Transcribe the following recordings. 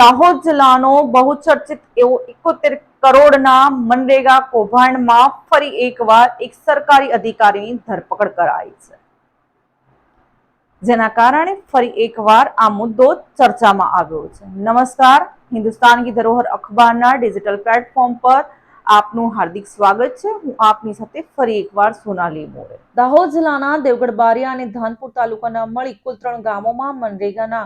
દાહોદ જિલ્લાનો બહુચર્ચિત એવો એકોતેર કરોડના મનરેગા કૌભાંડમાં ફરી એકવાર એક સરકારી અધિકારીની ધરપકડ કરાઈ છે. જેના કારણે ફરી એકવાર આ મુદ્દો ચર્ચામાં આવ્યો છે. નમસ્કાર, હિન્દુસ્તાન કી ધરોહર અખબારના ડિજિટલ પ્લેટફોર્મ પર આપનું હાર્દિક સ્વાગત છે. હું આપની સાથે ફરી એકવાર સોનાલી મોરે. દાહોદ જિલ્લાના દેવગઢ બારિયા અને ધાનપુર તાલુકાના મળી કુલ ત્રણ ગામોમાં મનરેગાના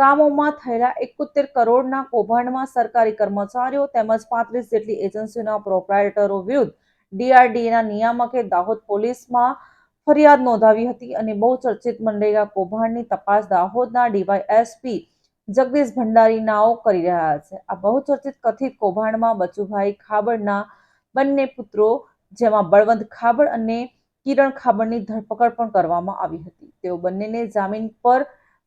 કામોમાં થયેલા એકોતેર કરોડના કૌભાંડમાં સરકારી કર્મચારીઓ તેમજ પાંત્રીસ જેટલી એજન્સીઓના પ્રોપ્રાઇટરો વિરુદ્ધ ડીઆરડીએના નિયામકે દાહોદ પોલીસમાં ફરિયાદ નોંધાવી હતી અને બહુ ચર્ચિત મનરેગા કૌભાંડની તપાસ દાહોદના ડીવાયએસપી જગદીશ ભંડારી નાઓ કરી રહ્યા છે. આ બહુચર્ચિત કથિત કૌભાંડમાં બચુભાઈ ખાબડના બંને પુત્રો જેમાં બળવંત ખાબડ અને કિરણ ખાબડની ધરપકડ પણ કરવામાં આવી હતી. તેઓ બંનેને જામીન પર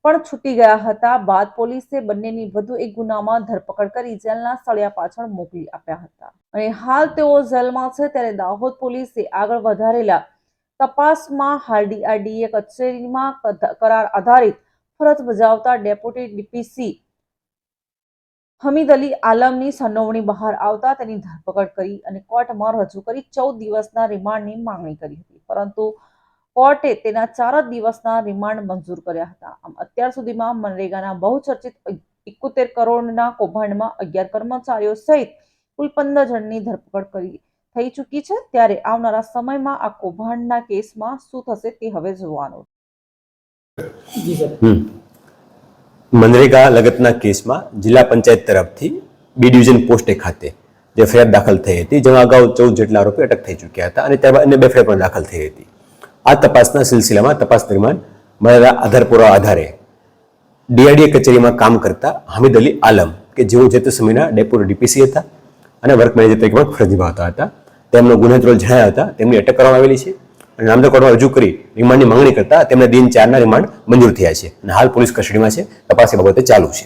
પણ છૂટી ગયા હતા. બાદ પોલીસે બંનેની વધુ એક ગુનામાં ધરપકડ કરી જેલના સળિયા પાછળ મોકલી આપ્યા હતા. અને હાલ તેઓ જેલમાં છે ત્યારે દાહોદ પોલીસે આગળ વધારેલા તપાસમાં હાલ કચેરીમાં કરાર આધારિત ફરજ બજાવતા ડેપ્યુટી ડીપીસી હમીદ અલી આલમની સંડોવણી બહાર આવતા તેની ધરપકડ કરી અને કોર્ટમાં રજૂ કરી ચૌદ દિવસના રિમાન્ડની માંગણી કરી હતી. પરંતુ કોર્ટે તેના ચાર જ દિવસના રિમાન્ડ મંજૂર કર્યા હતા. આમ અત્યાર સુધીમાં મનરેગાના બહુચર્ચિત એકોતેર કરોડના કૌભાંડમાં અગિયાર કર્મચારીઓ સહિત કુલ પંદર જણની ધરપકડ કરી થઈ ચૂકી છે. ત્યારે આવનારા સમયમાં આ કૌભાંડના કેસમાં શું થશે તે હવે જોવાનું. મનરેગા લગતના કેસમાં જિલ્લા પંચાયત તરફથી બી ડિવિઝન પોસ્ટે ખાતે જે ફરિયાદ દાખલ થઈ હતી જેમાં અગાઉ ચૌદ જેટલા આરોપી અટક થઈ ચૂક્યા હતા અને ત્યારબાદ અન્ય બે ફરિયાદ પણ દાખલ થઈ હતી. આ તપાસના સિલસિલામાં તપાસ દરમિયાન મળેલા આધાર પુરાવા આધારે ડીઆરડીએ કચેરીમાં કામ કરતા હામિદ અલી આલમ, કે જેઓ જે તે સમયના ડેપ્યુટી ડીપીસી હતા અને વર્ક મેનેજર તરીકે પણ ફરજ નિભાવતા હતા. તેમનો ગુનેત્ર જણાયા હતા, તેમની અટક કરવામાં આવેલી છે અને નામદાર કોર્ટમાં રજૂ કરી રિમાન્ડની માંગણી કરતા તેમને દિન ચારના રિમાન્ડ મંજૂર થયા છે અને હાલ પોલીસ કસ્ટડીમાં છે, તપાસ એ બાબતે ચાલુ છે.